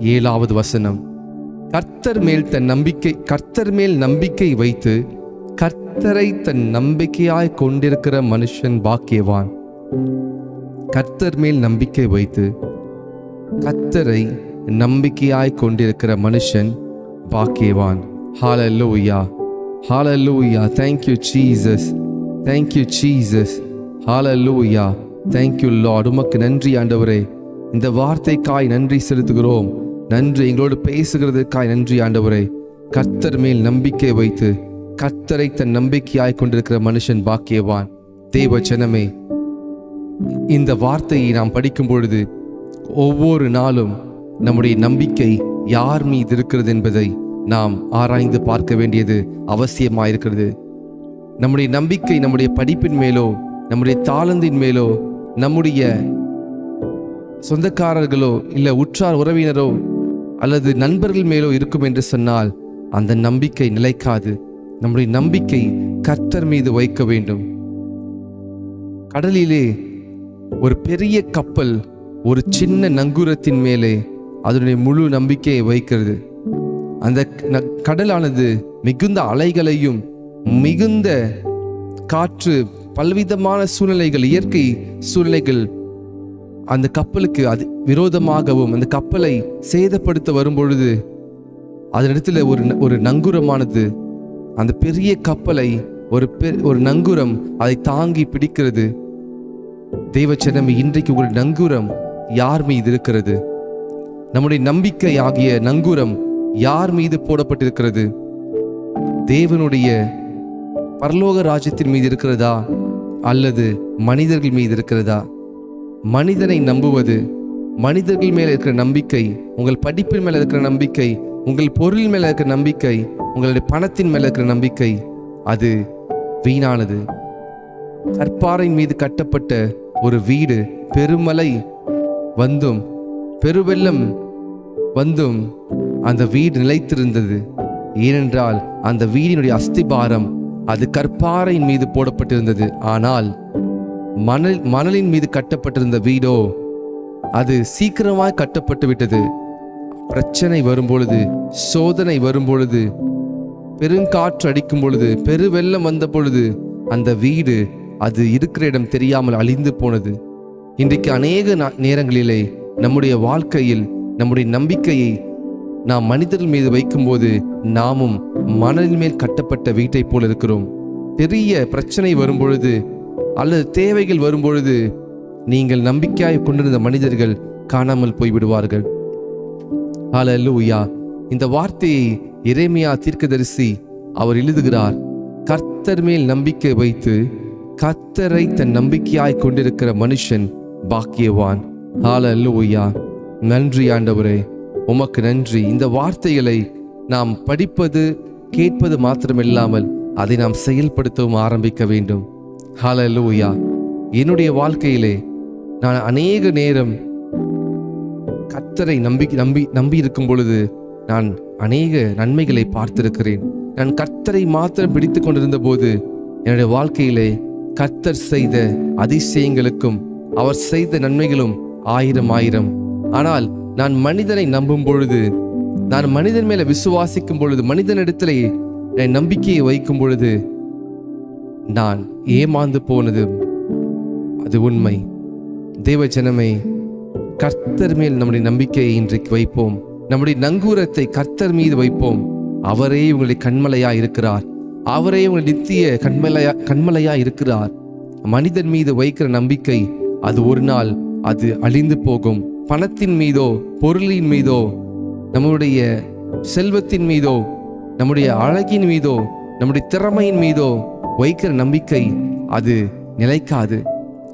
ஏழாவது வசனம். கர்த்தர் மேல் தன் நம்பிக்கை கர்த்தர் மேல் நம்பிக்கை வைத்து கர்த்தரை தன் நம்பிக்கையாய் கொண்டிருக்கிற மனுஷன் பாக்கியவான். கர்த்தர் மேல் நம்பிக்கை வைத்து கர்த்தரை நம்பிக்கையாய் கொண்டிருக்கிற மனுஷன் பாக்கியவான். ஹalleluya ஹalleluya thank you thank you Jesus you jesus. ஹalleluya thank you lord. உமக்கு நன்றி ஆண்டவரே. இந்த வார்த்தைக்காய் நன்றி செலுத்துகிறோம். நன்றி எங்களோடு பேசுகிறதுக்காய் நன்றி ஆண்டவரே. கர்த்தர் மேல் நம்பிக்கை வைத்து கர்த்தரை தன் நம்பிக்கையாய் கொண்டிருக்கிற மனுஷன் பாக்கியவான். தேவ ஜனமே இந்த வார்த்தையை நாம் படிக்கும் பொழுது ஒவ்வொரு நாளும் நம்முடைய நம்பிக்கை யார் மீது இருக்கிறது என்பதை நாம் ஆராய்ந்து பார்க்க வேண்டியது அவசியமாயிருக்கிறது. நம்முடைய நம்பிக்கை நம்முடைய படிப்பின் மேலோ நம்முடைய தாளந்தின் மேலோ நம்முடைய சொந்தக்காரர்களோ இல்லை உற்றார் உறவினரோ அல்லது நண்பர்கள் மேலோ இருக்கும் என்று சொன்னால் அந்த நம்பிக்கை நிலைக்காது. நம்முடைய நம்பிக்கை கர்த்தர் மீது வைக்க வேண்டும். கடலிலே ஒரு பெரிய கப்பல் ஒரு சின்ன நங்கூரத்தின் மேலே அதனுடைய முழு நம்பிக்கையை வைக்கிறது. அந்த கடலானது மிகுந்த அலைகளையும் மிகுந்த காற்று பல்விதமான சூழ்நிலைகள் இயற்கை சூழ்நிலைகள் அந்த கப்பலுக்கு அது விரோதமாகவும் அந்த கப்பலை சேதப்படுத்த வரும்பொழுது அதனிடத்தில் ஒரு ந- ஒரு நங்கூரமானது. அந்த பெரிய கப்பலை ஒரு பெ- ஒரு நங்கூரம் அதை தாங்கி பிடிக்கிறது. தெய்வச்சனமே இன்றைக்கு ஒரு நங்கூரம் யார் மீது இருக்கிறது? நம்முடைய நம்பிக்கை ஆகிய நங்கூரம் யார் மீது போடப்பட்டிருக்கிறது? தேவனுடைய பரலோக ராஜ்யத்தின் மீது இருக்கிறதா? அல்லது மனிதர்கள் மீது இருக்கிறதா? மனிதனை நம்புவது மனிதர்கள் மேல் இருக்கிற நம்பிக்கை உங்கள் படிப்பின் மேல் இருக்கிற நம்பிக்கை உங்கள் பொருள் மேலே இருக்கிற நம்பிக்கை உங்களுடைய பணத்தின் மேல் இருக்கிற நம்பிக்கை அது வீணானது. கற்பாறை மீது கட்டப்பட்ட ஒரு வீடு பெருமலை வந்தும் பெருவெள்ளம் வந்தும் அந்த வீடு நிலைத்திருந்தது. ஏனென்றால் அந்த வீடினுடைய அஸ்திபாரம் அது கற்பாறையின் மீது போடப்பட்டிருந்தது. ஆனால் மணல் மணலின் மீது கட்டப்பட்டிருந்த வீடோ அது சீக்கிரமாய் கட்டப்பட்டு விட்டது. பிரச்சனை வரும்பொழுது சோதனை வரும்பொழுது பெருங்காற்று அடிக்கும் பொழுது பெருவெள்ளம் வந்த பொழுது அந்த வீடு அது இருக்கிற இடம் தெரியாமல் அழிந்து போனது. இன்றைக்கு அநேக நா- நேரங்களிலே நம்முடைய வாழ்க்கையில் நம்முடைய நம்பிக்கையை நாம் மனிதர்கள் மீது வைக்கும்போது நாமும் மணலின் மேல் கட்டப்பட்ட வீட்டைப் போல இருக்கிறோம். பெரிய பிரச்சனை வரும்பொழுது அல்லது தேவைகள் வரும்பொழுது நீங்கள் நம்பிக்கையாய் கொண்டிருந்த மனிதர்கள் காணாமல் போய்விடுவார்கள். ஹalleluya. இந்த வார்த்தையை இறைமையா தீர்க்கதரிசி அவர் எழுதுகிறார். கர்த்தர் மேல் நம்பிக்கை வைத்து கர்த்தரை தன் நம்பிக்கையாய் கொண்டிருக்கிற மனுஷன் பாக்கியவான். ஹalleluya. நன்றி ஆண்டவரே. உமக்கு நன்றி. இந்த வார்த்தைகளை நாம் படிப்பது கேட்பது மாத்திரமில்லாமல் அதை நாம் செயல்படுத்தவும் ஆரம்பிக்க வேண்டும். ஹalleluya. என்னுடைய வாழ்க்கையிலே நான் அநேக நேரம் கத்தரை நம்பி நம்பி நம்பி இருக்கும் பொழுது நான் அநேக நன்மைகளை பார்த்திருக்கிறேன். நான் கர்த்தரை மாத்திரம் பிடித்து கொண்டிருந்த போது என்னுடைய வாழ்க்கையிலே கர்த்தர் செய்த அதிசயங்களுக்கும் அவர் செய்த நன்மைகளும் ஆயிரம் ஆயிரம். ஆனால் நான் மனிதனை நம்பும் பொழுது நான் மனிதன் மேல விசுவாசிக்கும் பொழுது மனிதனிடத்திலே என் நம்பிக்கையை வைக்கும் பொழுது நான் ஏமாந்து போனது அது உண்மை. தேவ ஜனமே கர்த்தர் மேல் நம்முடைய நம்பிக்கையை இன்றைக்கு வைப்போம். நம்முடைய நங்கூரத்தை கர்த்தர் மீது வைப்போம். அவரே உங்களுடைய கண்மலையா இருக்கிறார். அவரே உங்கள் நித்திய கண்மலையா கண்மலையா இருக்கிறார். மனிதன் மீது வைக்கிற நம்பிக்கை அது ஒரு நாள் அது அழிந்து போகும். பணத்தின் மீதோ பொருளின் மீதோ நம்முடைய செல்வத்தின் மீதோ நம்முடைய அழகின் மீதோ நம்முடைய திறமையின் மீதோ வைக்கிற நம்பிக்கை அது நிலைக்காது.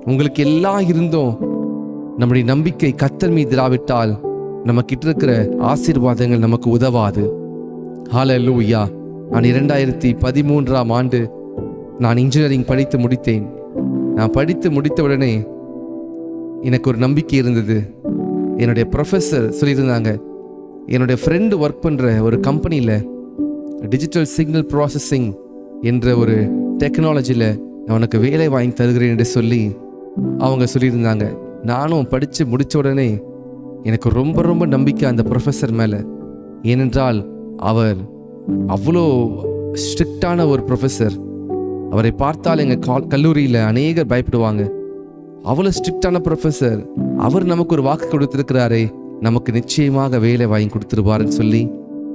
உங்களுக்கு எல்லாம் இருந்தும் நம்முடைய நம்பிக்கை கத்தர் மீது இராவிட்டால் நம்ம கிட்ட இருக்கிற ஆசீர்வாதங்கள் நமக்கு உதவாது. ஹalleluya நான் இரண்டாயிரத்தி பதிமூன்றாம் ஆண்டு நான் இன்ஜினியரிங் படித்து முடித்தேன். நான் படித்து முடித்தவுடனே எனக்கு ஒரு நம்பிக்கை இருந்தது. என்னுடைய ப்ரொஃபஸர் சொல்லியிருந்தாங்க என்னுடைய ஃப்ரெண்டு ஒர்க் பண்ணுற ஒரு கம்பெனியில் டிஜிட்டல் சிக்னல் ப்ராசஸிங் என்ற ஒரு டெக்னாலஜியில் நான் உனக்கு வேலை வாங்கி தருகிறேன் என்று சொல்லி அவங்க சொல்லியிருந்தாங்க. நானும் படித்து முடித்த உடனே எனக்கு ரொம்ப ரொம்ப நம்பிக்கை அந்த ப்ரொஃபஸர் மேலே. ஏனென்றால் அவர் அவ்வளோ ஸ்ட்ரிக்டான ஒரு ப்ரொஃபஸர் அவரை பார்த்தால் எங்கள் கால் கல்லூரியில் அநேகர் பயப்படுவாங்க. அவ்வளோ ஸ்ட்ரிக்டான ப்ரொஃபஸர் அவர் நமக்கு ஒரு வாக்கு கொடுத்துருக்கிறாரே நமக்கு நிச்சயமாக வேலை வாங்கி கொடுத்துருவாருன்னு சொல்லி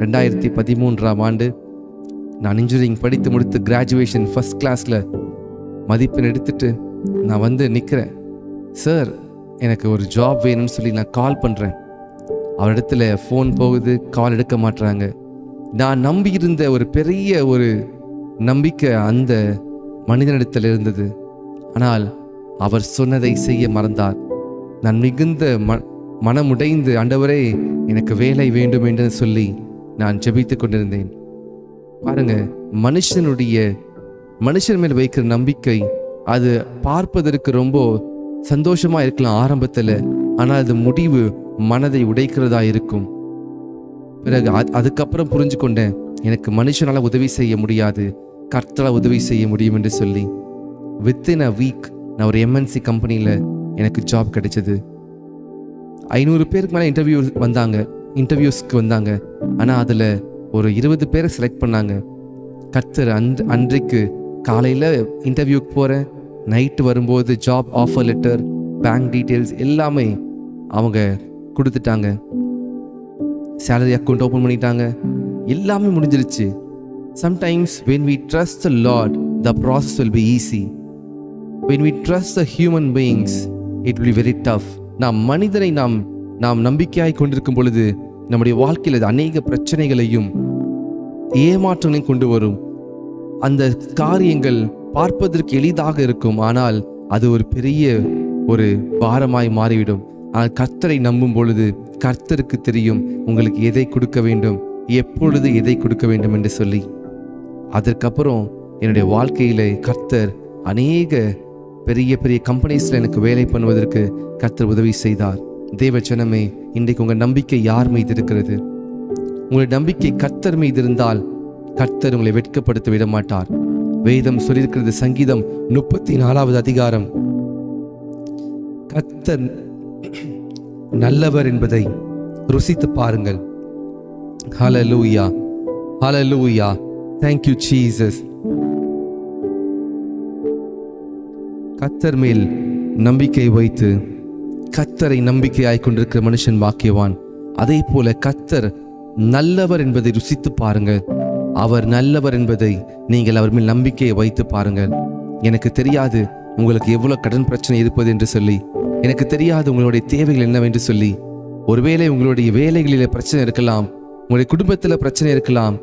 ரெண்டாயிரத்தி பதிமூன்றாம் ஆண்டு நான் இன்ஜினியரிங் படித்து முடித்து கிராஜுவேஷன் ஃபர்ஸ்ட் கிளாஸில் மதிப்பெண் எடுத்துட்டு நான் வந்து நிற்கிறேன் சார் எனக்கு ஒரு ஜாப் வேணும்னு சொல்லி நான் கால் பண்ணுறேன் அவரிடத்துல ஃபோன் போகுது கால் எடுக்க மாட்றாங்க. நான் நம்பியிருந்த ஒரு பெரிய ஒரு நம்பிக்கை அந்த மனிதனிடத்தில் இருந்தது. ஆனால் அவர் சொன்னதை செய்ய மறந்தார். நான் மிகுந்த ம மனமுடைந்து ஆண்டவரே எனக்கு வேலை வேண்டும் என்று சொல்லி நான் ஜெபித்து கொண்டிருந்தேன். பாருங்க மனுஷனுடைய மனுஷன் மேல் வைக்கிற நம்பிக்கை அது பார்ப்பதற்கு ரொம்ப சந்தோஷமா இருக்கலாம் ஆரம்பத்தில் ஆனால் அது முடிவு மனதை உடைக்கிறதா இருக்கும். பிறகு அதுக்கப்புறம் புரிஞ்சு கொண்டேன் எனக்கு மனுஷனால் உதவி செய்ய முடியாது கர்த்தரால் உதவி செய்ய முடியும் என்று சொல்லி. வித்தின் அ வீக் நான் ஒரு எம்என்சி கம்பெனியில் எனக்கு ஜாப் கிடைச்சது. ஐநூறு பேருக்கு மேலே இன்டர்வியூ வந்தாங்க இன்டர்வியூஸ்க்கு வந்தாங்க ஆனால் அதில் ஒரு இருபது பேரை செலக்ட் பண்ணாங்க. கத்தர் அன் அன்றைக்கு காலையில் இன்டர்வியூக்கு போகிறேன் நைட்டு வரும்போது job offer letter bank details எல்லாமே அவங்க கொடுத்துட்டாங்க. சேலரி அக்கௌண்ட் ஓப்பன் பண்ணிட்டாங்க. எல்லாமே முடிஞ்சிருச்சு. Sometimes when we trust the lord the process will be easy when we trust the human beings it will very tough நாம் மனிதனை நாம் நாம் நம்பிக்கையாய் கொண்டிருக்கும் பொழுது நம்முடைய வாழ்க்கையில் அது அநேக பிரச்சனைகளையும் ஏமாற்றங்களையும் கொண்டு வரும். அந்த காரியங்கள் பார்ப்பதற்கு எளிதாக இருக்கும் ஆனால் அது ஒரு பெரிய ஒரு பாரமாய் மாறிவிடும். ஆனால் கர்த்தரை நம்பும் பொழுது கர்த்தருக்கு தெரியும் உங்களுக்கு எதை கொடுக்க வேண்டும் எப்பொழுது எதை கொடுக்க வேண்டும் என்று சொல்லி. அதற்கப்புறம் என்னுடைய வாழ்க்கையில கர்த்தர் அநேக பெரிய பெரிய கம்பெனிஸில் எனக்கு வேலை பண்ணுவதற்கு கர்த்தர் உதவி செய்தார். தேவ ஜனமே இன்றைக்கு உங்கள் நம்பிக்கை யார் மீது இருக்கிறது? உங்களுடைய நம்பிக்கை கர்த்தர் மீது இருந்தால் கர்த்தர் உங்களை வெட்கப்படுத்த விட மாட்டார் வேதம் சொல்லியிருக்கிறது சங்கீதம் முப்பத்தி நாலாவது அதிகாரம். கர்த்தர் நல்லவர் என்பதை ருசித்து பாருங்கள். ஹல லூயா ஹல லூயா தேங்க்யூ சீசஸ் கத்தர் மேல் நம்பிக்கை வைத்து கத்தரை நம்பிக்கையாய் கொண்டிருக்கிற மனுஷன் வாக்கியவான். அதே போல கத்தர் நல்லவர் என்பதை ருசித்து பாருங்கள். அவர் நல்லவர் என்பதை நீங்கள் அவர் மேல் நம்பிக்கையை வைத்து பாருங்கள். எனக்கு தெரியாது உங்களுக்கு எவ்வளவு கடன் பிரச்சனை இருப்பது என்று சொல்லி. எனக்கு தெரியாது உங்களுடைய தேவைகள் என்னவென்று சொல்லி. ஒருவேளை உங்களுடைய வேலைகளில் பிரச்சனை இருக்கலாம் உங்களுடைய குடும்பத்தில் பிரச்சனை இருக்கலாம்.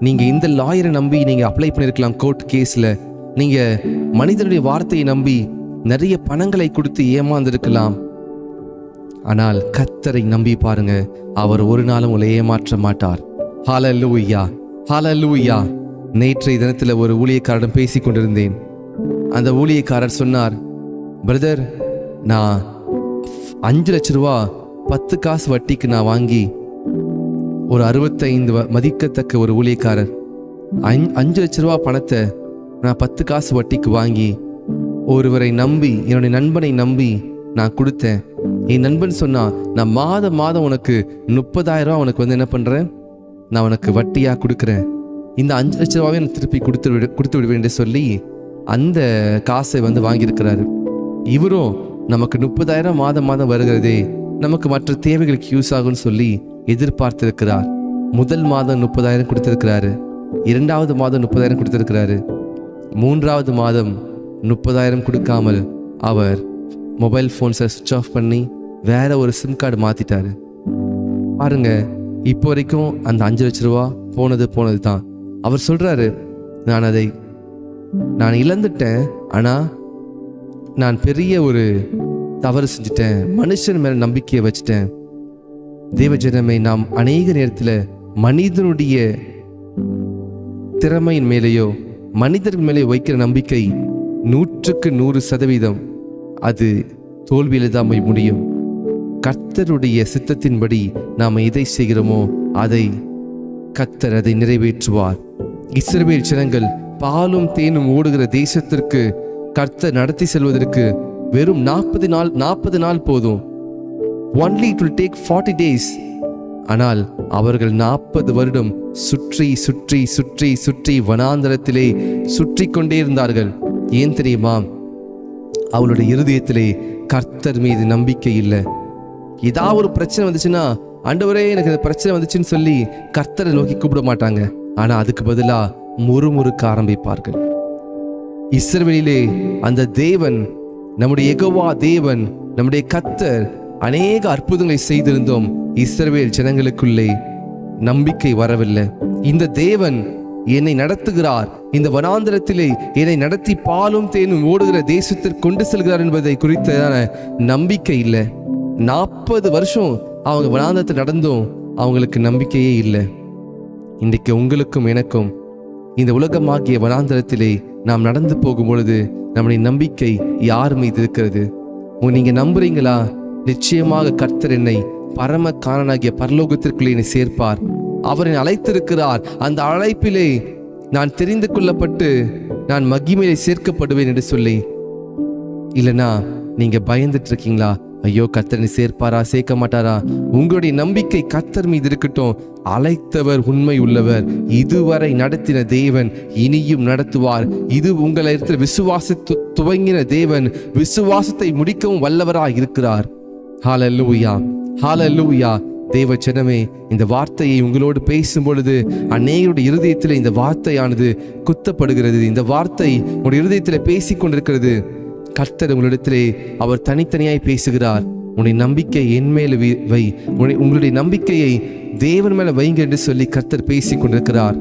நீங்க இந்த லாயரை நம்பி நீங்க அப்ளை பண்ணிருக்கலாம் கோர்ட் கேஸ்ல நீங்க மனிதனுடைய வார்த்தையை நம்பி நிறைய பணங்களை கொடுத்து ஏமாந்திருக்கலாம். ஆனால் கத்தரை நம்பி பாருங்க அவர் ஒரு நாளும் உங்களை ஏமாற்ற மாட்டார். ஹalleluya ஹalleluya. நேற்றைய தினத்தில் ஒரு ஊழியக்காரரிடம் பேசி கொண்டிருந்தேன். அந்த ஊழியக்காரர் சொன்னார் பிரதர் நான் அஞ்சு லட்ச ரூபா பத்து காசு வட்டிக்கு நான் வாங்கி ஒரு அறுபத்தைந்து வ- மதிக்கத்தக்க ஒரு ஊழியக்காரர் அஞ்சு லட்ச ரூபா பணத்தை நான் பத்து காசு வட்டிக்கு வாங்கி ஒருவரை நம்பி என்னுடைய நண்பனை நம்பி நான் கொடுத்தேன். என் நண்பன் சொன்னா நான் மாதம் மாதம் உனக்கு முப்பதாயிரம் ரூபா உனக்கு வந்து என்ன பண்றேன்? நான் உனக்கு வட்டியா கொடுக்குறேன். இந்த அஞ்சு லட்ச ரூபாவே நான் திருப்பி கொடுத்து விடு கொடுத்து விடுவேன் என்று சொல்லி அந்த காசை வந்து வாங்கியிருக்கிறாரு. இவரும் நமக்கு முப்பதாயிரம் மாதம் மாதம் வருகிறதே நமக்கு மற்ற தேவைகளுக்கு யூஸ் ஆகும்னு சொல்லி எதிர்பார்த்திருக்கிறார். முதல் மாதம் முப்பதாயிரம் கொடுத்திருக்கிறாரு. இரண்டாவது மாதம் முப்பதாயிரம் கொடுத்திருக்கிறாரு. மூன்றாவது மாதம் முப்பதாயிரம் கொடுக்காமல் அவர் மொபைல் ஃபோன்ஸை சுவிட்ச் ஆஃப் பண்ணி வேற ஒரு சிம் கார்டு மாத்திட்டாரு. பாருங்க இப்போ வரைக்கும் அந்த அஞ்சு லட்ச ரூபா போனது போனது தான். அவர் சொல்றாரு நான் அதை நான் இழந்துட்டேன் ஆனா நான் பெரிய ஒரு தவறு செஞ்சுட்டேன். மனுஷன் மேல நம்பிக்கையை வச்சுட்டேன். தேவஜனமே நாம் அநேக நேரத்தில் மனிதனுடைய திறமையின் மேலேயோ மனிதர்கள் மேலே வைக்கிற நம்பிக்கை நூற்றுக்கு நூறு சதவீதம் அது தோல்வியில் தான் போய் முடியும். கர்த்தருடைய சித்தத்தின்படி நாம் எதை செய்கிறோமோ அதை கர்த்தர் அதை நிறைவேற்றுவார். இஸ்ரவேல் ஜனங்கள் பாலும் தேனும் ஓடுகிற தேசத்திற்கு கர்த்தர் நடத்தி செல்வதற்கு வெறும் நாற்பது நாள் நாற்பது நாள் போதும். Only it will take forty days ஆனால் அவர்கள் நாற்பது வருடம் சுற்றி சுற்றி சுற்றி சுற்றி வனாந்தரத்திலே சுற்றி கொண்டே இருந்தார்கள். ஏன் தெரியுமா? அவளுடைய இருதயத்திலே கர்த்தர் மீது நம்பிக்கை இல்லை. ஏதாவது ஒரு பிரச்சனை வந்துச்சுன்னா ஆண்டவரே எனக்கு இந்த பிரச்சனை வந்துச்சுன்னு சொல்லி கர்த்தரை நோக்கி கூப்பிட மாட்டாங்க. ஆனா அதுக்கு பதிலா முறுமுறுக்க ஆரம்பிப்பார்கள். இஸ்ரவேலிலே அந்த தேவன் நம்முடைய எகவா தேவன் நம்முடைய கத்தர் அநேக அற்புதங்களை செய்திருந்தோம். இஸ்ரவேல் ஜனங்களுக்குள்ளே நம்பிக்கை வரவில்லை. இந்த தேவன் என்னை நடத்துகிறார். இந்த வனாந்திரத்திலே என்னை நடத்தி பாலும் தேனும் ஓடுகிற தேசத்திற்கு கொண்டு செல்கிறார் என்பதை குறித்ததான நம்பிக்கை இல்லை. நாற்பது வருஷம் அவங்க வனாந்தத்தில் நடந்தும் அவங்களுக்கு நம்பிக்கையே இல்லை. இன்றைக்கு உங்களுக்கும் எனக்கும் இந்த உலகமாகிய வனாந்தரத்திலே நாம் நடந்து போகும் பொழுது நம்முடைய நம்பிக்கை யார் மீது இருக்கிறது? நீங்கள் நீங்க நம்புறீங்களா? நிச்சயமாக கர்த்தர் என்னை பரம காரனாகிய பரலோகத்திற்குள்ளே என்னை சேர்ப்பார். அவர் என்னை அழைத்திருக்கிறார். அந்த அழைப்பிலே நான் தெரிந்து கொள்ளப்பட்டு நான் மகிமையிலே சேர்க்கப்படுவேன் என்று சொல்லி. இல்லைனா நீங்க பயந்துட்டு இருக்கீங்களா ஐயோ கத்தனை சேர்ப்பாரா? சேர்க்க மாட்டாரா? உங்களுடைய நம்பிக்கை கத்தர் மீது இருக்கட்டும். அழைத்தவர் உண்மை உள்ளவர். இதுவரை நடத்தின தேவன் இனியும் நடத்துவார். இது உங்களை இடத்துல விசுவாச துவங்கின தேவன். விசுவாசத்தை முடிக்கவும் வல்லவராக இருக்கிறார். ஹalleluya ஹalleluya. தேவ ஜனமே இந்த வார்த்தையை உங்களோடு பேசும் பொழுது அநேகருடைய இருதயத்தில் இந்த வார்த்தையானது குத்தப்படுகிறது. இந்த வார்த்தை உங்களுடைய இருதயத்தில் பேசிக் கொண்டிருக்கிறது கர்த்தர் உங்களிடத்திலே அவர் தனித்தனியாய் பேசுகிறார். உன்னுடைய நம்பிக்கை என் மேல வை உன்னுடைய- உங்களுடைய நம்பிக்கையை தேவன் மேல வைங்க என்று சொல்லி கர்த்தர் பேசிக் கொண்டிருக்கிறார்.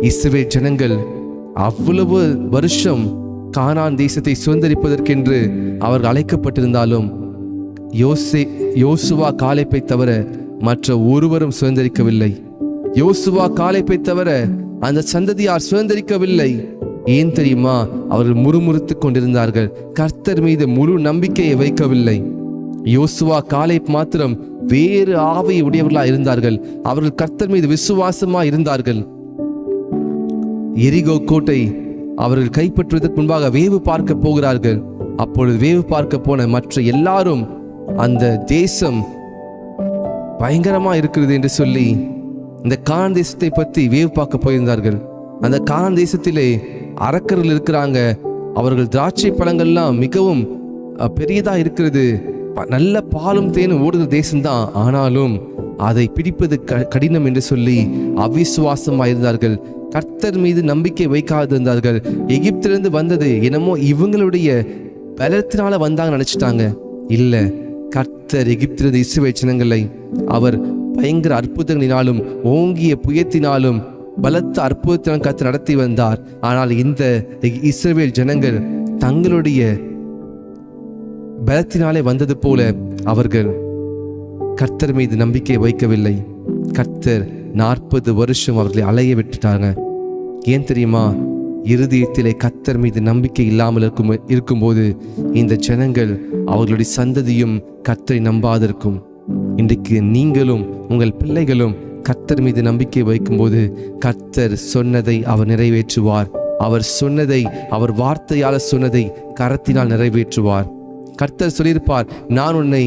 இஸ்ரவேல் ஜனங்கள் அவ்வளவு வருஷம் கானான் தேசத்தை சுதந்திரிப்பதற்கென்று அவர்கள் அழைக்கப்பட்டிருந்தாலும் யோசே யோசுவா காலைப்பை தவிர மற்ற ஒருவரும் சுதந்திரிக்கவில்லை. யோசுவா காலைப்பை தவிர அந்த சந்ததியார் சுதந்திரிக்கவில்லை. ஏன் தெரியுமா? அவர்கள் முறுமுறுத்துக் கொண்டிருந்தார்கள். கர்த்தர் மீது முழு நம்பிக்கையை வைக்கவில்லை. யோசுவா காலை மாத்திரம் வேறு ஆவை உடையவர்களா இருந்தார்கள். அவர்கள் கர்த்தர் மீது விசுவாசமா இருந்தார்கள். எரிகோ கோட்டை அவர்கள் கைப்பற்றுவதற்கு முன்பாக வேவு பார்க்க போகிறார்கள். அப்பொழுது வேவு பார்க்க போன மற்ற எல்லாரும் அந்த தேசம் பயங்கரமா இருக்கிறது என்று சொல்லி இந்த காண தேசத்தை பற்றி வேவு பார்க்க போயிருந்தார்கள். அந்த காண தேசத்திலே அரக்கர்கள் இருக்கிறாங்க. அவர்கள் திராட்சை பழங்கள்லாம் மிகவும் பெரியதாக இருக்கிறது. ப- நல்ல பாலும் தேனும் ஓடுகிற தேசம்தான். ஆனாலும் அதை பிடிப்பது க- கடினம் என்று சொல்லி அவிசுவாசமாக இருந்தார்கள் கர்த்தர் மீது நம்பிக்கை வைக்காதிருந்தார்கள். எகிப்திலிருந்து வந்தது என்னமோ இவங்களுடைய பலத்தினால வந்தாங்க நினைச்சிட்டாங்க. இல்ல கர்த்தர் எகிப்திலிருந்து இசுவை சின்னங்களை அவர் பயங்கர அற்புதங்களினாலும் ஓங்கிய புயத்தினாலும் பலத்த அற்புதத்தினம் கர்த்தர் நடத்தி வந்தார். ஆனால் இந்த இஸ்ரேல் ஜனங்கள் தங்களுடைய பலத்தினாலே வந்தது போல அவர்கள் கர்த்தர் மீது நம்பிக்கை வைக்கவில்லை. கர்த்தர் நாற்பது வருஷம் அவர்களை அலைய விட்டுட்டாங்க ஏன் தெரியுமா? இருதயத்திலே கர்த்தர் மீது நம்பிக்கை இல்லாமல் இருக்கும் இருக்கும்போது இந்த ஜனங்கள் அவர்களுடைய சந்ததியும் கத்தரை நம்பாதிருக்கும். இன்றைக்கு நீங்களும் உங்கள் பிள்ளைகளும் கர்த்தர் மீது நம்பிக்கை வைக்கும்போது கர்த்தர் சொன்னதை அவர் நிறைவேற்றுவார். அவர் சொன்னதை அவர் வார்த்தையால் சொன்னதை கரத்தினால் நிறைவேற்றுவார். கர்த்தர் சொல்லியிருப்பார் நான் உன்னை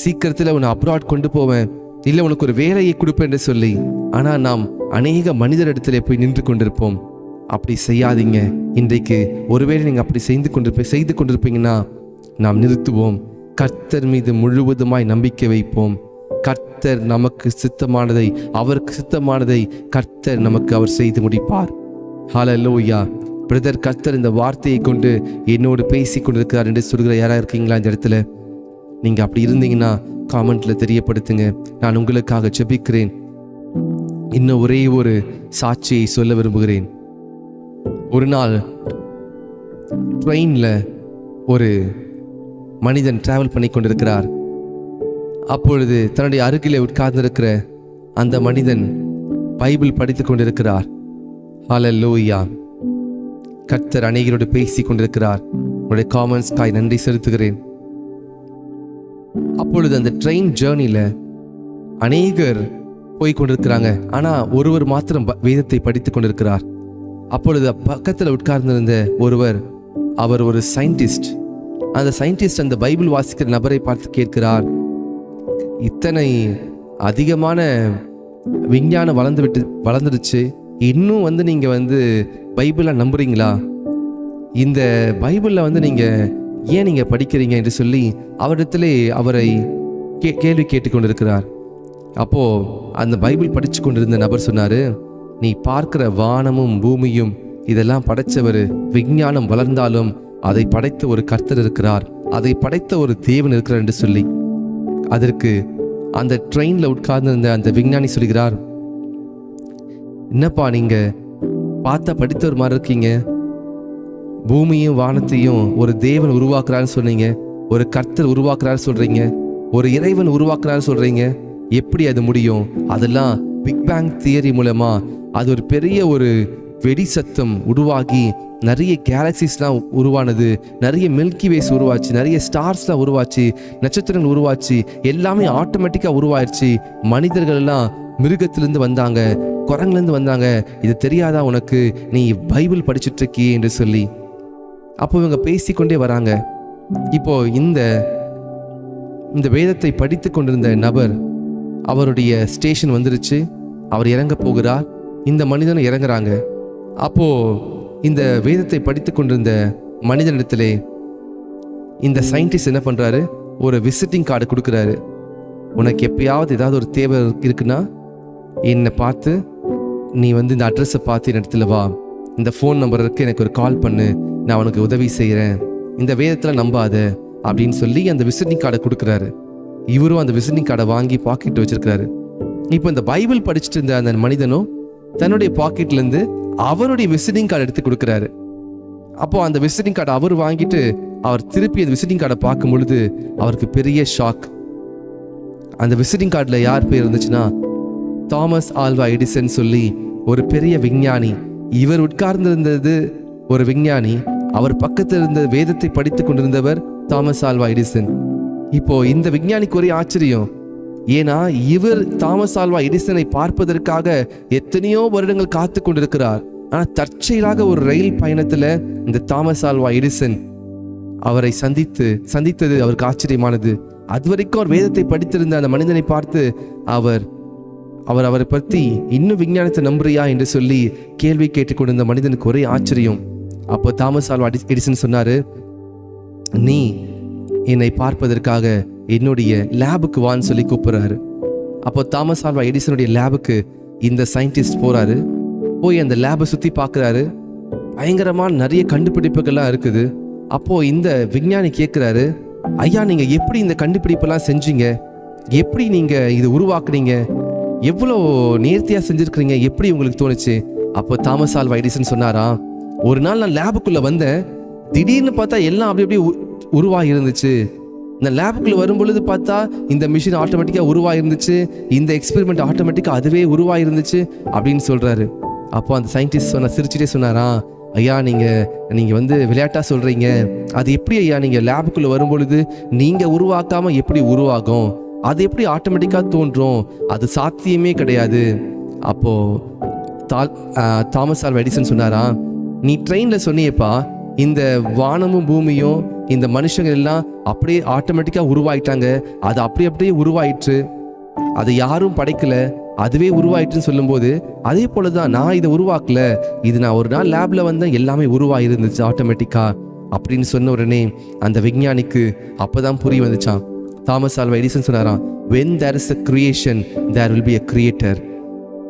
சீக்கிரத்தில் உன்னை அப்ராட் கொண்டு போவேன். இல்லை உனக்கு ஒரு வேலையை கொடுப்பேன் என்று சொல்லி. ஆனால் நாம் அநேக மனிதரிடத்திலே போய் நின்று கொண்டிருப்போம். அப்படி செய்யாதீங்க. இன்றைக்கு ஒருவேளை நீங்கள் அப்படி செய்து கொண்டிருப்ப செய்து கொண்டிருப்பீங்கன்னா நாம் நிறுத்துவோம். கர்த்தர் மீது முழுவதுமாய் நம்பிக்கை வைப்போம். கர்த்தர் நமக்கு சித்தமானதை அவருக்கு சித்தமானதை கர்த்தர் நமக்கு அவர் செய்து முடிப்பார். ஹalleluya பிரதர் கர்த்தர் இந்த வார்த்தையை கொண்டு என்னோடு பேசி கொண்டிருக்கிறார் என்று சொல்கிற யாராக இருக்கீங்களா இந்த இடத்துல? நீங்கள் அப்படி இருந்தீங்கன்னா காமெண்ட்டில் தெரியப்படுத்துங்க. நான் உங்களுக்காக ஜெபிக்கிறேன். இன்னும் ஒரே ஒரு சாட்சியை சொல்ல விரும்புகிறேன். ஒரு நாள் ட்ரெயினில் ஒரு மனிதன் டிராவல் பண்ணி கொண்டிருக்கிறார். அப்பொழுது தன்னுடைய அருகிலே உட்கார்ந்திருக்கிற அந்த மனிதன் பைபிள் படித்துக் கொண்டிருக்கிறார். ஹalleluya. கர்த்தர் அநேகரோடு பேசிக் கொண்டிருக்கிறார். உங்களுடைய காமெண்ட்ஸ்க்காய் நன்றி செலுத்துகிறேன். அப்பொழுது அந்த ட்ரெயின் ஜேர்னியில் அநேகர் போய் கொண்டிருக்கிறாங்க. ஆனால் ஒருவர் மாத்திரம் ப- வேதத்தை படித்து கொண்டிருக்கிறார். அப்பொழுது பக்கத்தில் உட்கார்ந்திருந்த ஒருவர் அவர் ஒரு சயின்டிஸ்ட் அந்த சயின்டிஸ்ட் அந்த பைபிள் வாசிக்கிற நபரை பார்த்து கேட்கிறார். இத்தனை அதிகமான விஞ்ஞானம் வளர்ந்து விட்டு வளர்ந்துடுச்சு. இன்னும் வந்து நீங்கள் வந்து பைபிளை நம்புறீங்களா? இந்த பைபிளில் வந்து நீங்கள் ஏன் நீங்கள் படிக்கிறீங்க என்று சொல்லி அவரிடத்திலே அவரை கே கேள்வி கேட்டுக்கொண்டிருக்கிறார். அப்போது அந்த பைபிள் படித்து கொண்டிருந்த நபர் சொன்னார் நீ பார்க்கிற வானமும் பூமியும் இதெல்லாம் படைத்தவர் விஞ்ஞானம் வளர்ந்தாலும் அதை படைத்த ஒரு கர்த்தர் இருக்கிறார். அதை படைத்த ஒரு தேவன் இருக்கிறார் என்று சொல்லி. அதற்கு அந்த ட்ரெயினில் உட்கார்ந்திருந்த அந்த விஞ்ஞானி சொல்கிறார் என்னப்பா நீங்கள் பார்த்தா படித்தவர் மாதிரி இருக்கீங்க. பூமியும் வானத்தையும் ஒரு தேவன் உருவாக்குறான்னு சொன்னீங்க. ஒரு கர்த்தர் உருவாக்குறாரு சொல்கிறீங்க ஒரு இறைவன் உருவாக்குறாரு சொல்கிறீங்க எப்படி அது முடியும்? அதெல்லாம் பிக் பேங் தியரி மூலமாக அது ஒரு பெரிய ஒரு வெடி சத்தம் உருவாகி நிறைய கேலக்சிஸ்லாம் உருவானது நிறைய மில்கி வேஸ் உருவாச்சு நிறைய ஸ்டார்ஸ்லாம் உருவாச்சு நட்சத்திரங்கள் உருவாச்சு எல்லாமே ஆட்டோமேட்டிக்காக உருவாயிருச்சு. மனிதர்கள் எல்லாம் வந்தாங்க குரங்குலேருந்து வந்தாங்க. இது தெரியாதா உனக்கு? நீ பைபிள் படிச்சுட்ருக்கியே என்று சொல்லி. அப்போ இவங்க பேசிக்கொண்டே வராங்க. இப்போ இந்த இந்த வேதத்தை படித்து கொண்டிருந்த நபர் அவருடைய ஸ்டேஷன் வந்துருச்சு. அவர் இறங்க போகிறார். இந்த மனிதனும் இறங்குறாங்க. அப்போ இந்த வேதத்தை படித்து கொண்டிருந்த மனிதனிடத்திலே இந்த சயின்டிஸ்ட் என்ன பண்ணுறாரு ஒரு விசிட்டிங் கார்டு கொடுக்குறாரு. உனக்கு எப்பயாவது ஏதாவது ஒரு தேவை இருக்குன்னா என்னை பார்த்து நீ வந்து இந்த அட்ரஸை பார்த்து என் இடத்துல வா. இந்த ஃபோன் நம்பர் இருக்கு எனக்கு ஒரு கால் பண்ணு. நான் உனக்கு உதவி செய்கிறேன் இந்த வேதத்தில் நம்பாத அப்படின்னு சொல்லி அந்த விசிட்டிங் கார்டை கொடுக்குறாரு. இவரும் அந்த விசிட்டிங் கார்டை வாங்கி பாக்கெட் வச்சுருக்கிறாரு. இப்போ இந்த பைபிள் படிச்சுட்டு இருந்த அந்த மனிதனும் தன்னுடைய பாக்கெட்லேருந்து அவருடைய விசிட்டிங் கார்டு எடுத்து கொடுக்குறாரு. அப்போ அந்த விசிட்டிங் கார்டை அவர் வாங்கிட்டு அவர் திருப்பி அந்த விசிட்டிங் கார்டை பார்க்கும் பொழுது அவருக்கு பெரிய ஷாக் அந்த விசிட்டிங் கார்டில் யார் பேர் இருந்துச்சுன்னா தாமஸ் ஆல்வா எடிசன் சொல்லி ஒரு பெரிய விஞ்ஞானி இவர் உட்கார்ந்திருந்தது ஒரு விஞ்ஞானி அவர் பக்கத்தில் இருந்த வேதத்தை படித்துக் கொண்டிருந்தவர் தாமஸ் ஆல்வா எடிசன். இப்போ இந்த விஞ்ஞானிக்கு ஒரே ஆச்சரியம் ஏன்னா இவர் தாமஸ் ஆல்வா எடிசனை பார்ப்பதற்காக எத்தனையோ வருடங்கள் காத்து கொண்டிருக்கிறார். ஆனால் தற்செயலாக ஒரு ரயில் பயணத்தில் இந்த தாமஸ் ஆல்வா எடிசன் அவரை சந்தித்து சந்தித்தது அவருக்கு ஆச்சரியமானது. அது வரைக்கும் அவர் வேதத்தை படித்திருந்த அந்த மனிதனை பார்த்து அவர் அவர் அவரை பற்றி இன்னும் விஞ்ஞானத்தை நம்புறியா என்று சொல்லி கேள்வி கேட்டுக்கொண்டிருந்த மனிதனுக்கு ஒரே ஆச்சரியம். அப்போ தாமஸ் ஆல்வா எடிசன் சொன்னார் நீ என்னை பார்ப்பதற்காக என்னுடைய லேபுக்கு வான்னு சொல்லி கூப்பிட்றாரு. அப்போ தாமஸ் ஆல்வா எடிசனுடைய லேபுக்கு இந்த சயின்டிஸ்ட் போகிறாரு போய் அந்த லேபை சுற்றி பார்க்குறாரு. பயங்கரமான நிறைய கண்டுபிடிப்புகள்லாம் இருக்குது. அப்போது இந்த விஞ்ஞானி கேட்குறாரு ஐயா நீங்கள் எப்படி இந்த கண்டுபிடிப்பெல்லாம் செஞ்சீங்க? எப்படி நீங்கள் இது உருவாக்குனீங்க? எவ்வளோ நேர்த்தியாக செஞ்சுருக்கிறீங்க? எப்படி உங்களுக்கு தோணுச்சு? அப்போ தாமஸ் ஆல்வா எடிசன் சொன்னாரா ஒரு நாள் நான் லேபுக்குள்ளே வந்தேன். திடீர்னு பார்த்தா எல்லாம் அப்படி அப்படியே உ- உருவாகி இருந்துச்சு. இந்த லேபுக்குள்ள வரும் பொழுது பார்த்தா இந்த மிஷின் ஆட்டோமேட்டிக்காக உருவாயிருந்துச்சு. இந்த எக்ஸ்பெரிமெண்ட் ஆட்டோமேட்டிக்காக அதுவே உருவாயிருந்துச்சு அப்படின்னு சொல்கிறாரு அப்போ அந்த சயின்டிஸ்ட் சொன்ன சிரிச்சுட்டே சொன்னாரா ஐயா நீங்கள் நீங்கள் வந்து விளையாட்டாக சொல்கிறீங்க அது எப்படி ஐயா நீங்கள் லேபுக்குள்ளே வரும்பொழுது நீங்கள் உருவாக்காமல் எப்படி உருவாகும்? அது எப்படி ஆட்டோமேட்டிக்காக தோன்றும்? அது சாத்தியமே கிடையாது. அப்போ தால் தாமஸ் ஆல்வா எடிசன் சொன்னாரா நீ ட்ரெயினில் சொன்னியப்பா இந்த வானமும் பூமியும் இந்த மனுஷங்க எல்லாம் அப்படியே ஆட்டோமேட்டிக்காக உருவாயிட்டாங்க. அது அப்படி அப்படியே உருவாயிற்று. அதை யாரும் படைக்கல. அதுவே உருவாயிட்டுன்னு சொல்லும்போது அதே போல தான் நான் இதை உருவாக்கல. இது நான் ஒரு நாள் லேப்ல வந்தேன் எல்லாமே உருவாயிருந்துச்சு ஆட்டோமேட்டிக்காக அப்படின்னு சொன்ன உடனே அந்த விஞ்ஞானிக்கு அப்போதான் புரிய வந்துச்சான் தாமஸ் ஆல்வா எடிசன் சொன்னாராம் when there is a creation there will be a creator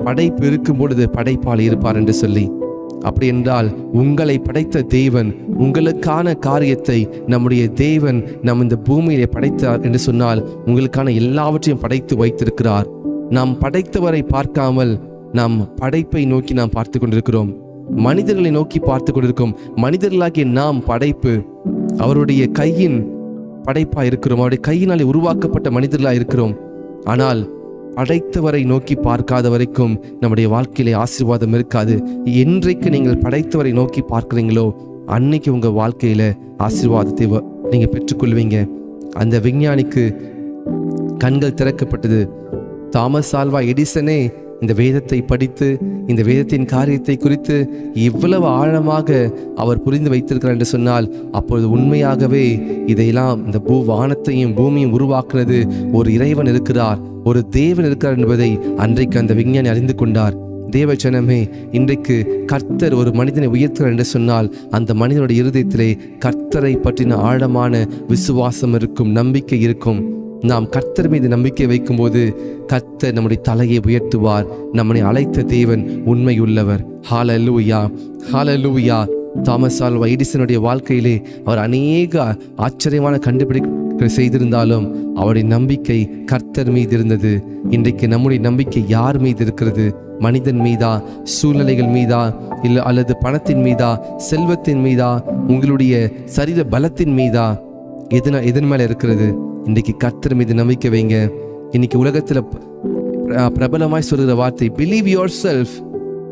படைப்பு இருக்கும் பொழுது படைப்பாளி இருப்பார் என்று சொல்லி. அப்படி என்றால் உங்களை படைத்த தேவன் உங்களுக்கான காரியத்தை நம்முடைய தேவன் நம் இந்த பூமியிலே படைத்தார் என்று சொன்னால் உங்களுக்கான எல்லாவற்றையும் படைத்து வைத்திருக்கிறார். நாம் படைத்தவரை பார்க்காமல் நாம் படைப்பை நோக்கி நாம் பார்த்து கொண்டிருக்கிறோம். மனிதர்களை நோக்கி பார்த்து கொண்டிருக்கோம் மனிதர்களாகிய நாம் படைப்பு அவருடைய கையின் படைப்பாக இருக்கிறோம் அவருடைய கையினாலே உருவாக்கப்பட்ட மனிதர்களாக இருக்கிறோம் ஆனால் படைத்தவரை நோக்கி பார்க்காத வரைக்கும் நம்முடைய வாழ்க்கையிலே ஆசீர்வாதம் இருக்காது. என்றைக்கு நீங்கள் படைத்தவரை நோக்கி பார்க்குறீங்களோ அன்னைக்கு உங்கள் வாழ்க்கையில் ஆசீர்வாதத்தை வ- பெற்றுக்கொள்வீங்க. அந்த விஞ்ஞானிக்கு கண்கள் திறக்கப்பட்டது. தாமஸ் ஆல்வா எடிசனே இந்த வேதத்தை படித்து இந்த வேதத்தின் காரியத்தை குறித்து இவ்வளவு ஆழமாக அவர் புரிந்து வைத்திருக்கிறார் என்று சொன்னால் அப்பொழுது உண்மையாகவே இதையெல்லாம் இந்த பூ வானத்தையும் பூமியும் உருவாக்குனது ஒரு இறைவன் இருக்கிறார். ஒரு தேவன் இருக்கிறார் என்பதை அன்றைக்கு அந்த விஞ்ஞானி அறிந்து கொண்டார். தேவஜனமே இன்றைக்கு கர்த்தர் ஒரு மனிதனை உயர்த்துகிறார் என்று சொன்னால் அந்த மனிதனுடைய இருதயத்திலே கர்த்தரை பற்றின ஆழமான விசுவாசம் இருக்கும் நம்பிக்கை இருக்கும். நாம் கர்த்தர் மீது நம்பிக்கை வைக்கும்போது கர்த்தர் நம்முடைய தலையை உயர்த்துவார் நம்மை அழைத்த தேவன் உண்மையுள்ளவர். ஹால லூயா ஹால லூயா தாமஸ் ஆல்வா எடிசனுடைய வாழ்க்கையிலே அவர் அநேக ஆச்சரியமான கண்டுபிடி செய்திருந்தாலும் அவருடைய நம்பிக்கை கர்த்தர் மீது இருந்தது. இன்றைக்கு நம்முடைய நம்பிக்கை யார் மீது இருக்கிறது? மனிதன் மீதா? சூழ்நிலைகள் மீதா? இல்லை அல்லது பணத்தின் மீதா? செல்வத்தின் மீதா? உங்களுடைய சரீர பலத்தின் மீதா? எதுனா எதன் மேலே இருக்கிறது? இன்றைக்கு கர்த்தர் மீது நம்பிக்கை வைங்க. இன்னைக்கு உலகத்தில் பிரபலமாய் சொல்கிற வார்த்தை believe yourself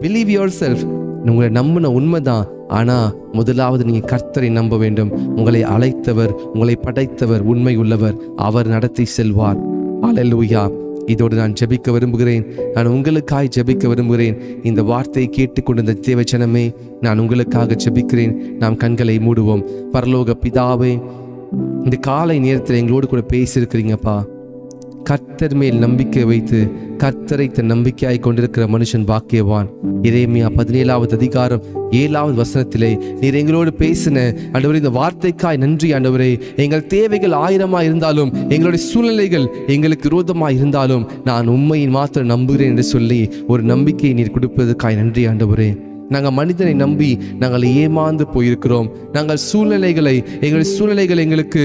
believe yourself உங்களை நம்பின உண்மைதான். ஆனால் முதலாவது நீங்கள் கர்த்தரை நம்ப வேண்டும். உங்களை அழைத்தவர் உங்களை படைத்தவர் உண்மை உள்ளவர் அவர் நடத்தி செல்வார். அல்லேலூயா இதோடு நான் ஜெபிக்க விரும்புகிறேன். நான் உங்களுக்காய் ஜெபிக்க விரும்புகிறேன். இந்த வார்த்தையை கேட்டுக்கொண்டிருந்த தேவச்சனமே நான் உங்களுக்காக ஜெபிக்கிறேன். நாம் கண்களை மூடுவோம். பரலோக பிதாவே இந்த காலை நேரத்தில் எங்களோடு கூட பேசியிருக்கிறீங்கப்பா. கர்த்தர் மேல் நம்பிக்கை வைத்து கர்த்தரை தன் நம்பிக்கையாய் கொண்டிருக்கிற மனுஷன் பாக்கியவான். இறைமையா பதினேழாவது அதிகாரம் ஏழாவது வசனத்திலே நீர் எங்களோடு பேசின ஆண்டவரே இந்த வார்த்தைக்காய் நன்றி ஆண்டவரே. எங்கள் தேவைகள் ஆயிரமா இருந்தாலும் எங்களுடைய சூழ்நிலைகள் எங்களுக்கு விரோதமா இருந்தாலும் நான் உண்மையை மாத்திரம் நம்புகிறேன் என்று சொல்லி ஒரு நம்பிக்கையை நீர் கொடுப்பதற்காய் நன்றி ஆண்டவரே. நாங்கள் மனிதனை நம்பி நாங்கள் ஏமாந்து போயிருக்கிறோம். நாங்கள் சூழ்நிலைகளை எங்களுடைய சூழ்நிலைகள் எங்களுக்கு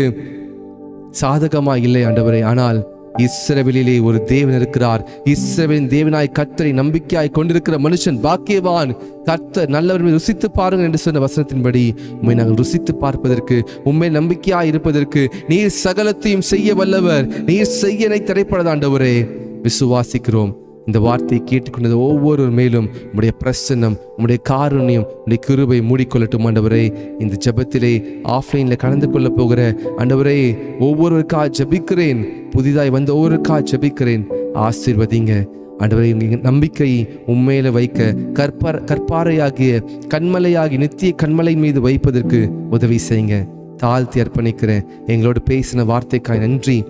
சாதகமா இல்லை ஆண்டவரே. ஆனால் இஸ்ரவேலிலே ஒரு தேவன் இருக்கிறார். இஸ்ரவேலின் தேவனாய் கத்தரை நம்பிக்கையாய் கொண்டிருக்கிற மனுஷன் பாக்கியவான். கர்த்தர் நல்லவர் ருசித்து பாருங்கள் என்று சொன்ன வசனத்தின்படி உண்மை நாங்கள் ருசித்து பார்ப்பதற்கு உண்மை நம்பிக்கையாய் இருப்பதற்கு நீர் சகலத்தையும் செய்ய வல்லவர். நீர் செய்யனை திரைப்படதாண்டவரே விசுவாசிக்கிறோம். இந்த வார்த்தையை கேட்டுக்கொண்டது ஒவ்வொரு மேலும் உடைய பிரசன்னம் உடைய காரணியம் உடைய கிருபை மூடிக்கொள்ளட்டும் ஆண்டவரே. இந்த ஜெபத்திலே ஆஃப்லைனில் கலந்து கொள்ள போகிற ஆண்டவரே ஒவ்வொருவருக்கா ஜெபிக்கிறேன். புதிதாய் வந்த ஒவ்வொருக்கா ஜெபிக்கிறேன். ஆசீர்வதிங்க. ஆண்டவரே நம்பிக்கை நம்பிக்கையை உண்மையில வைக்க. கற்பார் கற்பாறையாகிய கண்மலையாகி நித்திய கண்மலை மீது வைப்பதற்கு உதவி செய்யுங்க. தாழ்த்தி அர்ப்பணிக்கிறேன். எங்களோடு பேசின வார்த்தைக்காய் நன்றி.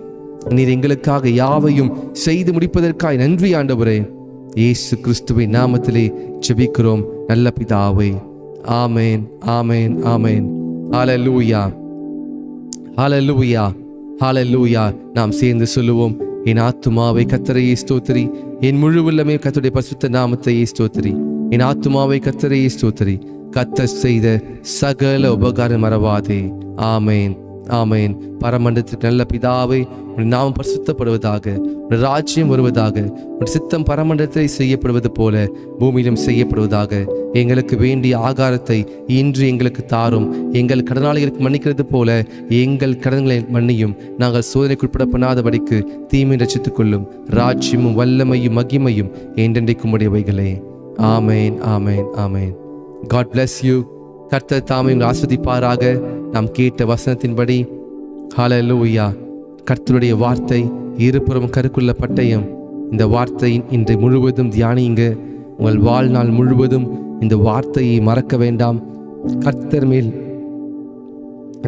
நீர் எங்களுக்காக யாவையும் செய்து முடிப்பதற்காய் நன்றி ஆண்டவரே. இயேசு கிறிஸ்துவை நாமத்திலே ஜெபிக்கிறோம். நல்ல பிதாவே. ஆமேன் ஆமேன் ஆமேன். ஹalleluya. ஹalleluya. ஹாலல்லூயா நாம் சேர்ந்து சொல்லுவோம் என் ஆத்துமாவை கத்தரையே ஸ்தோத்திரி. என் முழு உள்ளமே கத்தருடைய பசுத்த நாமத்தையே ஸ்தோத்திரி. என் ஆத்துமாவை கத்தரையே ஸ்தோத்திரி. கத்த செய்த சகல உபகாரம் மறவாதே. ஆமேன். ஆமேன். பரமண்டத்திற்கு நல்ல பிதாவை உன் நாமம் பரிசுத்தப்படுவதாக உன் ராஜ்யம் வருவதாக உன் சித்தம் பரமண்டத்தில் செய்யப்படுவது போல பூமியிலும் செய்யப்படுவதாக எங்களுக்கு வேண்டிய ஆகாரத்தை இன்று எங்களுக்கு தாரும். எங்கள் கடனாளிகளுக்கு மன்னிக்கிறது போல எங்கள் கடன்களை மன்னியும். நாங்கள் சோதனைக்கு உட்படப்படாதபடிக்கு தீமை ரசித்துக் கொள்ளும் ராஜ்யமும் வல்லமையும் மகிமையும் என்றென்றைக்கும் உடையவைகளே. ஆமேன் ஆமேன் ஆமேன். காட் பிளஸ் யூ கர்த்தர் தாமே உங்களை ஆஸ்வதிப்பாராக நாம் கேட்ட வசனத்தின்படி ஹalleluya. கர்த்தருடைய வார்த்தை இருபுறம் கருக்குள்ள பட்டயம் இந்த வார்த்தையின் இன்று முழுவதும் தியானியுங்க. உங்கள் வாழ்நாள் முழுவதும் இந்த வார்த்தையை மறக்க வேண்டாம். கர்த்தர் மேல்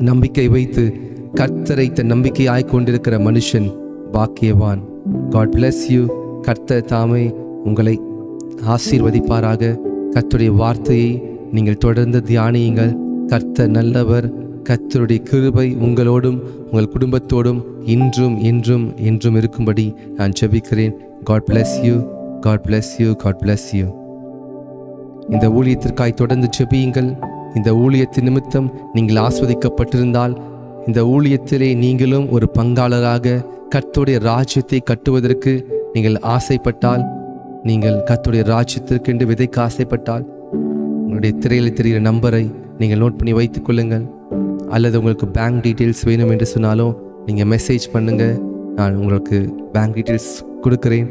நம்பிக்கை வைத்து கர்த்தரை தன் நம்பிக்கையாய் கொண்டிருக்கிற மனுஷன் பாக்கியவான். காட் பிளஸ் யூ கர்த்தர் தாமே உங்களை ஆசீர்வதிப்பாராக. கர்த்தருடைய வார்த்தையை நீங்கள் தொடர்ந்து தியானியுங்கள். கர்த்த நல்லவர் கர்த்தருடைய கிருபை உங்களோடும் உங்கள் குடும்பத்தோடும் இன்றும் என்றும் என்றும் இருக்கும்படி நான் ஜெபிக்கிறேன். God bless you God bless you God bless you இந்த ஊழியத்திற்காய் தொடர்ந்து ஜெபியுங்கள். இந்த ஊழியத்தின் நிமித்தம் நீங்கள் ஆஸ்வதிக்கப்பட்டிருந்தால் இந்த ஊழியத்திலே நீங்களும் ஒரு பங்காளராக கர்த்தருடைய ராஜ்யத்தை கட்டுவதற்கு நீங்கள் ஆசைப்பட்டால் நீங்கள் கத்துடைய ராஜ்யத்திற்கென்று விதைக்க ஆசைப்பட்டால் உங்களுடைய திரையில் தெரிகிற நம்பரை நீங்கள் நோட் பண்ணி வைத்துக் கொள்ளுங்கள். அல்லது உங்களுக்கு பேங்க் டீட்டெயில்ஸ் வேணும் என்று சொன்னாலும் நீங்கள் மெசேஜ் பண்ணுங்கள் நான் உங்களுக்கு பேங்க் டீட்டெயில்ஸ் கொடுக்குறேன்.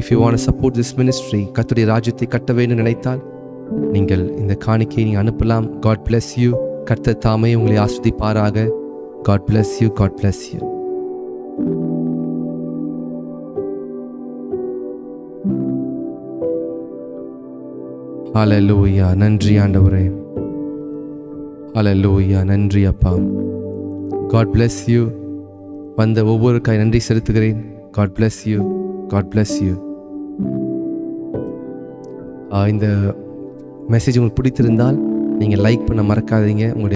If you want support this ministry கத்துடைய ராஜ்யத்தை கட்ட வேண்டும் நினைத்தால் நீங்கள் இந்த காணிக்கையை நீங்கள் அனுப்பலாம். காட் பிளஸ் யூ கர்த்த தாமே உங்களை ஆஸ்வதிப்பாராக. God bless you God bless you அலலூயா நன்றி ஆண்டவரே. அலலூயா நன்றி அப்பா. காட் பிளஸ் யூ வந்த ஒவ்வொரு கை நன்றி செலுத்துகிறேன். God bless you God bless you இந்த மெசேஜ் உங்களுக்கு பிடித்திருந்தால் நீங்கள் லைக் பண்ண மறக்காதீங்க. உங்களுடைய